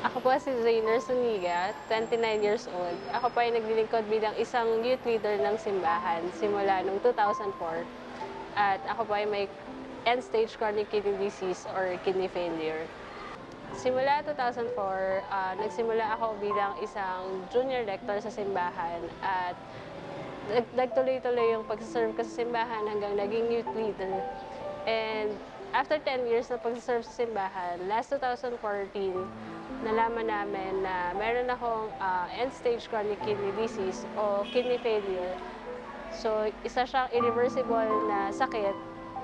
Ako po si Zainer Suniga, 29 years old. Ako po ay naglilingkod bilang isang youth leader ng simbahan simula noong 2004. At ako po ay may end-stage chronic kidney disease or kidney failure. Simula 2004, ah, nagsimula ako bilang isang junior lector sa simbahan at nag- nagtuloy-tuloy yung pag-serve ko sa simbahan hanggang naging youth leader. And after 10 years na pag-serve sa simbahan, last 2014, nalaman namin na meron akong ah, end-stage chronic kidney disease o kidney failure. So, isa siyang irreversible na sakit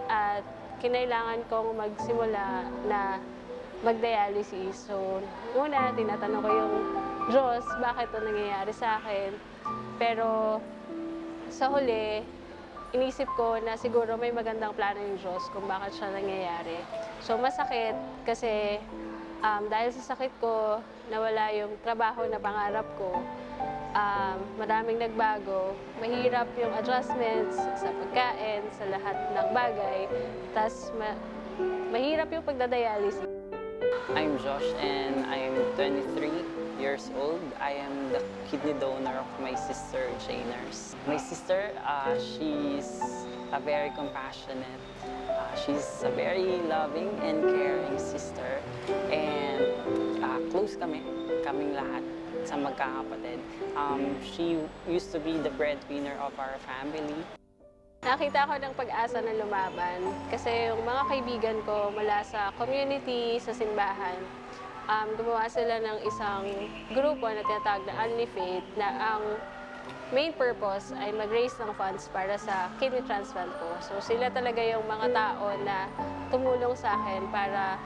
at kinailangan kong magsimula na mag-dialysis. So, una, tinatanong ko yung Diyos, bakit ito nangyayari sa akin? Pero, sa huli, inisip ko na siguro may magandang plano yung Diyos kung bakit siya nangyayari. So, masakit kasi um, dahil sa sakit ko, nawala yung trabaho na pangarap ko. Um, maraming nagbago. Mahirap yung adjustments sa pagkain, sa lahat ng bagay. Tapos, ma- mahirap yung pagdadialysis. I'm Josh and I'm 23 years old. I am the kidney donor of my sister, Janers. My sister, uh, she's a very compassionate, uh, she's a very loving and caring sister. And uh, close kami, kaming lahat sa magkakapatid. Um, she used to be the breadwinner of our family. Nakita ko ng pag-asa na lumaban kasi yung mga kaibigan ko mula sa community, sa simbahan, um, gumawa sila ng isang grupo na tinatawag na Only na ang main purpose ay mag-raise ng funds para sa kidney transplant ko. So sila talaga yung mga tao na tumulong sa akin para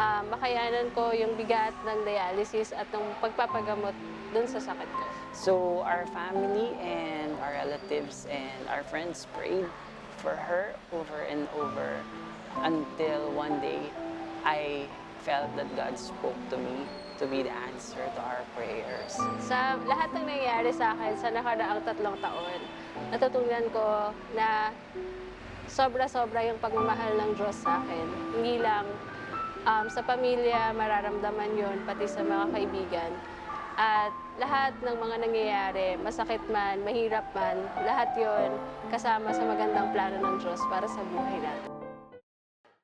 ah, makayanan ko yung bigat ng dialysis at ng pagpapagamot dun sa sakit ko. So our family and our relatives and our friends prayed for her over and over until one day I felt that God spoke to me to be the answer to our prayers. Sa lahat ng nangyayari sa akin sa nakaraang tatlong taon, natutunan ko na sobra-sobra yung pagmamahal ng Diyos sa akin. Hindi lang um, sa pamilya mararamdaman yon pati sa mga kaibigan. At lahat ng mga nangyayari, masakit man, mahirap man, lahat yon kasama sa magandang plano ng Diyos para sa buhay natin.